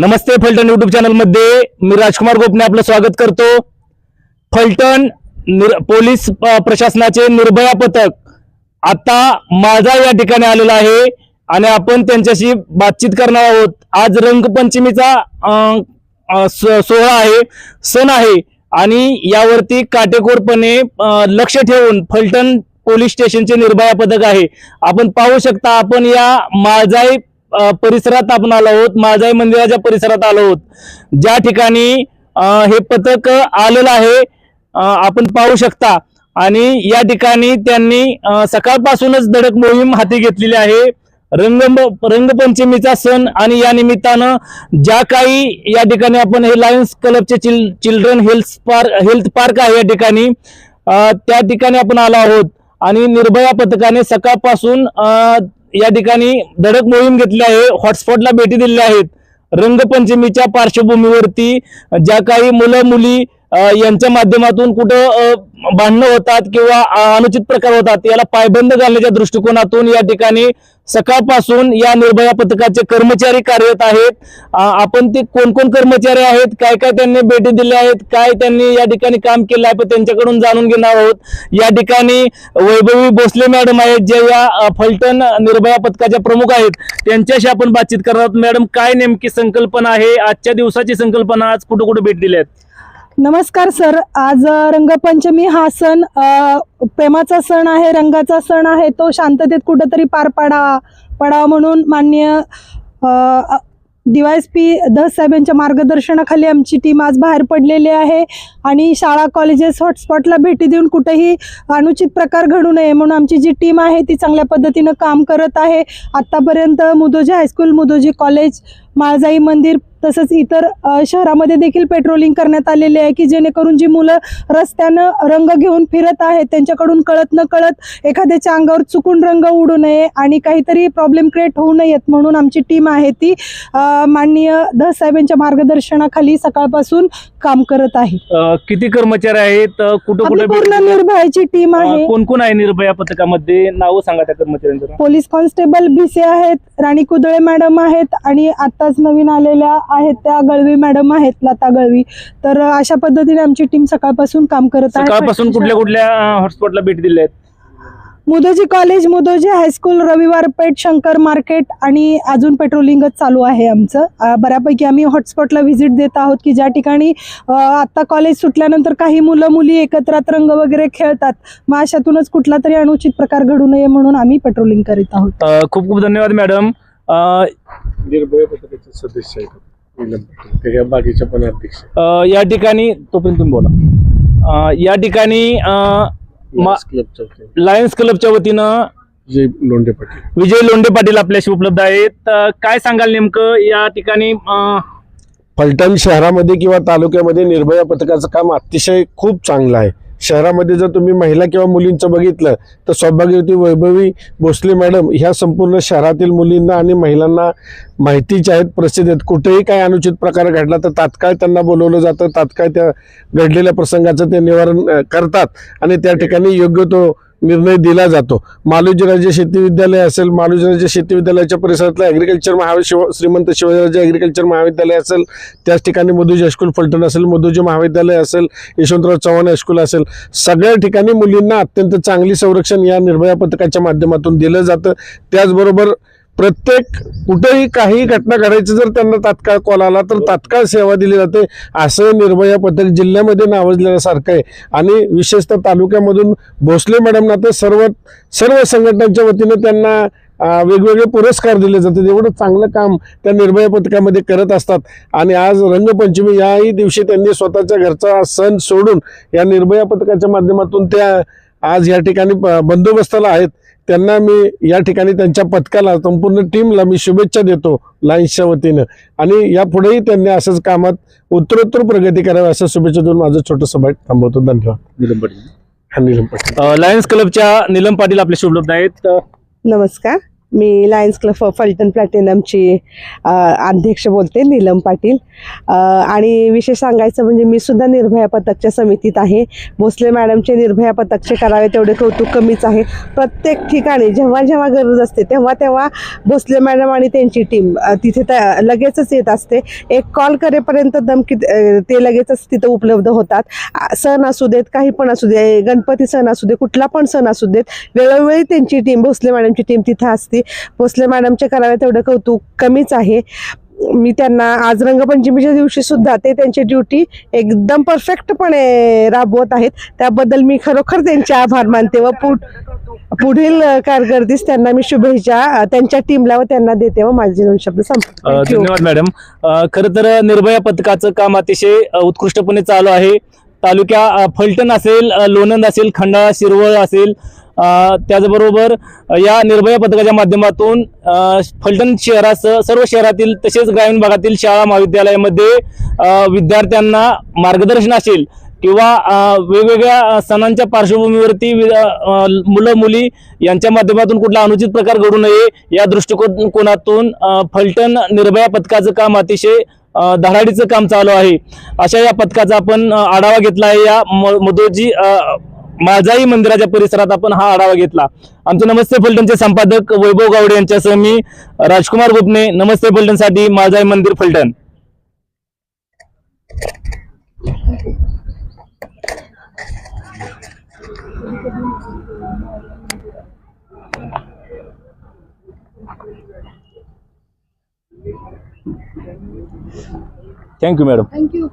नमस्ते Phaltan YouTube चॅनलमध्ये मी राजकुमार गोपने आपलं स्वागत करतो. फलटण निर- पोलीस प्रशासनाचे निर्भया पथक आता माझा या ठिकाणी आलेला आहे आणि आपण त्यांच्याशी बातचीत करणार आहोत. आज रंगपंचमीचा सोहळा आहे सण आहे आणि यावरती काटेकोरपणे लक्ष ठेवून फलटण पोलीस स्टेशनचे निर्भया पथक आहे. आपण पाहू शकता आपण या माझाई परिसरात आपण आलो आहोत. माझाई मंदिराच्या परिसरात आलो आहोत. ज्या ठिकाणी हे पथक आलेलं आहे आपण पाहू शकता. आणि या ठिकाणी त्यांनी सकाळपासूनच धडक मोहीम हाती घेतलेली आहे. रंग रंगपंचमीचा सण आणि या निमित्तानं ज्या काही या ठिकाणी आपण हे लायन्स क्लबचे chill children health park health park आहे या ठिकाणी त्या ठिकाणी आपण आलो आहोत. आणि निर्भया पथकाने सकाळपासून या ठिकाणी धडक मोहीम घेतली आहे. हॉटस्पॉटला भेटी दिलेल्या आहेत. रंगपंचमीच्या पार्श्वभूमीवरती ज्या काही मुलं मुली यांच्या माध्यमातून कुठं भांडणं होतात किंवा अनुचित प्रकार होतात याला पायबंद घालण्याच्या दृष्टिकोनातून या ठिकाणी सकाळपासून या निर्भया पथकाचे कर्मचारी कार्यरत आहेत. आपण ते कोणकोण कर्मचारी आहेत काय काय त्यांनी भेटी दिल्या आहेत काय त्यांनी या ठिकाणी काम केलं आहे पण त्यांच्याकडून जाणून घेणार आहोत. या ठिकाणी वैभवी भोसले मॅडम आहेत जे या फलटण निर्भया पथकाच्या प्रमुख आहेत. त्यांच्याशी आपण बातचीत करणार आहोत. मॅडम काय नेमकी संकल्पना आहे? आजच्या दिवसाची संकल्पना आज कुठं कुठं भेट दिल्या आहेत? नमस्कार सर. आज रंगपंचमी हा सण प्रेमाचा सण आहे रंगाचा सण आहे. तो शांततेत कुठंतरी पार पाडावा पडावा म्हणून मान्य डीवायस पी दस साहेबांच्या मार्गदर्शनाखाली आमची टीम आज बाहेर पडलेली आहे आणि शाळा कॉलेजेस हॉटस्पॉटला भेटी देऊन कुठेही अनुचित प्रकार घडू नये म्हणून आमची जी टीम आहे ती चांगल्या पद्धतीनं काम करत आहे. आत्तापर्यंत मुदोजी हायस्कूल मुदोजी कॉलेज माळजाई मंदिर तसंच इतर शहरामध्ये देखील पेट्रोलिंग करण्यात आलेले आहे की जेणेकरून जी मुलं रस्त्यानं रंग घेऊन फिरत आहेत त्यांच्याकडून कळत न कळत एखाद्याच्या अंगावर चुकून रंग उडू नये आणि काहीतरी प्रॉब्लेम क्रिएट होऊ नयेत म्हणून आमची टीम आहे ती माननीय साहेबांच्या मार्गदर्शनाखाली सकाळपासून काम करत आहे. किती कर्मचारी आहेत? कुठं कुठं पूर्ण? निर्भयाची टीम आहे. कोण कोण आहे निर्भया पथकामध्ये? नावं सांगा त्या कर्मचाऱ्यांचं पोलीस कॉन्स्टेबल भिसे आहेत राणी कुदळे मॅडम आहेत आणि आताच नवीन आलेल्या आहेत त्या गळवी मॅडम आहेत लता गळवी. तर अशा पद्धतीने आमची टीम सकाळपासून काम करत आहे. सकाळपासून कुठल्या कुठल्या हॉटस्पॉटला भेट दिल्या आहेत? मुदोजी कॉलेज मुदोजी हायस्कूल रविवार पेठ शंकर मार्केट आणि अजून पेट्रोलिंगच चालू आहे आमचं. अं, बऱ्यापैकी आम्ही हॉटस्पॉटला व्हिजिट देत आहोत की ज्या ठिकाणी अं, आत्ता कॉलेज सुटल्यानंतर काही मुलं मुली एकत्रात रंग वगैरे खेळतात. मग अशातूनच कुठला तरी अनुचित प्रकार घडू नये म्हणून आम्ही पेट्रोलिंग करीत आहोत. अ, खूप खूप धन्यवाद मॅडम. निर्भय पथकाचे सदस्य आहेत. बागेच्या पण अध्यक्ष या ठिकाणी तोपर्यंत तुम्ही बोला. या ठिकाणी लायन्स क्लबच्या वतीने. विजय लोंढे पाटील. विजय लोंढे पाटील आपल्याशी उपलब्ध आहेत. काय सांगाल नेमकं? या ठिकाणी फलटण शहरामध्ये किंवा तालुक्यामध्ये निर्भया पथकाचं काम अतिशय खूप चांगलं आहे. शहरामध्ये जर तुम्ही महिला किंवा मुलींचं बघितलं तर सौभाग्यवती वैभवी भोसले मॅडम ह्या संपूर्ण शहरातील मुलींना आणि महिलांना माहितीच्या आहेत प्रसिद्ध आहेत. कुठेही काय अनुचित प्रकार घडला तर तात्काळ त्यांना बोलवलं जातं तात्काळ त्या घडलेल्या प्रसंगाचं ते निवारण करतात. आणि त्या ठिकाणी योग्य तो निर्णय दिला जातो. मालोजी राज्य शेती विद्यालय असेल मालोजी राज्य शेती विद्यालयाच्या परिसरातलं ॲग्रिकल्चर महावि शिव श्रीमंत शिवाजीराजे ॲग्रिकल्चर महाविद्यालय असेल त्याच ठिकाणी मधुजी हायस्कूल फलटण असेल मधुजी महाविद्यालय असेल यशवंतराव चव्हाण हायस्कूल असेल. सगळ्या ठिकाणी मुलींना अत्यंत चांगली संरक्षण या निर्भया पथकाच्या माध्यमातून दिलं जातं. त्याचबरोबर प्रत्येक कुठेही काही घटना घडायची जर त्यांना तात्काळ कॉल आला तर तात्काळ सेवा दिली जाते. असं निर्भया पथक जिल्ह्यामध्ये नावाजलेल्यासारखं आहे. आणि विशेषतः तालुक्यामधून भोसले मॅडमना तर सर्व सर्व संघटनांच्या वतीनं त्यांना वेगवेगळे पुरस्कार दिले जातात. एवढं चांगलं काम त्या निर्भया पथकामध्ये करत असतात. आणि आज रंगपंचमी याही दिवशी त्यांनी स्वतःच्या घरचा सण सोडून या निर्भया पथकाच्या माध्यमातून त्या आज या ठिकाणी बंदोबस्ताला आहेत. त्यांना मी या ठिकाणी त्यांच्या पथकाला संपूर्ण टीमला मी शुभेच्छा देतो लायन्सच्या वतीनं. आणि यापुढेही त्यांनी असंच कामात उत्तरोत्तर प्रगती करावी असं शुभेच्छा देऊन माझं छोटंसं बाईट थांबवतो. धन्यवाद. निलम पाटील. हा निलम पाटील. लायन्स क्लबच्या निलम पाटील आपल्याशी उपलब्ध आहेत नमस्कार. मी लायन्स क्लब फलटन फलटण प्लॅटिनमची अध्यक्ष बोलते नीलम पाटील. आणि विशेष सांगायचं म्हणजे मी सुद्धा निर्भया पथकच्या समितीत आहे. भोसले मॅडमचे निर्भया पथकचे करावे तेवढे कौतुक कमीच आहे. प्रत्येक ठिकाणी जेव्हा जेव्हा गरज असते तेव्हा तेव्हा भोसले मॅडम आणि त्यांची टीम तिथे त्या लगेचच येत असते. एक कॉल करेपर्यंत धमकी ते लगेचच तिथं उपलब्ध होतात. सण असू देत काही पण असू दे गणपती सण असू दे कुठला पण सण असू देत वेळोवेळी त्यांची टीम भोसले मॅडमची टीम तिथं असते. भोसले मॅडमचे करावे तेवढं कौतुक कमीच आहे. मी त्यांना आज रंगपंचमीच्या दिवशी सुद्धा ते त्यांची ड्युटी एकदम परफेक्टपणे राबवत आहेत. त्याबद्दल मी खरोखर त्यांचे आभार मानते व पुढ पुढील कारकिर्दीस त्यांना मी शुभेच्छा त्यांच्या टीमला व त्यांना देते व माझे दोन शब्द धन्यवाद मॅडम खरं तर निर्भया पथकाचं काम अतिशय उत्कृष्टपणे चालू आहे. तालुक्या फलटण असेल लोणंद असेल खंडाळा शिरवळ असेल त्याचबरोबर या निर्भया पथकाच्या माध्यमातून फलटण शहरासह सर्व शहरातील तसेच ग्रामीण भागातील शाळा महाविद्यालयामध्ये विद्यार्थ्यांना मार्गदर्शन असेल किंवा वेगवेगळ्या सणांच्या पार्श्वभूमीवरती मुलं मुली यांच्या माध्यमातून कुठला अनुचित प्रकार घडू नये या दृष्टिकोनातून फलटण निर्भया पथकाचं काम अतिशय धडाडीचं काम चालू आहे. अशा या पथकाचा आपण आढावा घेतला आहे. या म- मधोजी अ, माझाई मंदिराच्या परिसरात आपण हा आढावा घेतला. आमचे नमस्ते फलटणचे संपादक वैभव गावडे यांच्यासह मी राजकुमार गोपने. नमस्ते फलटणसाठी माझाई मंदिर फलटण. Thank you madam thank you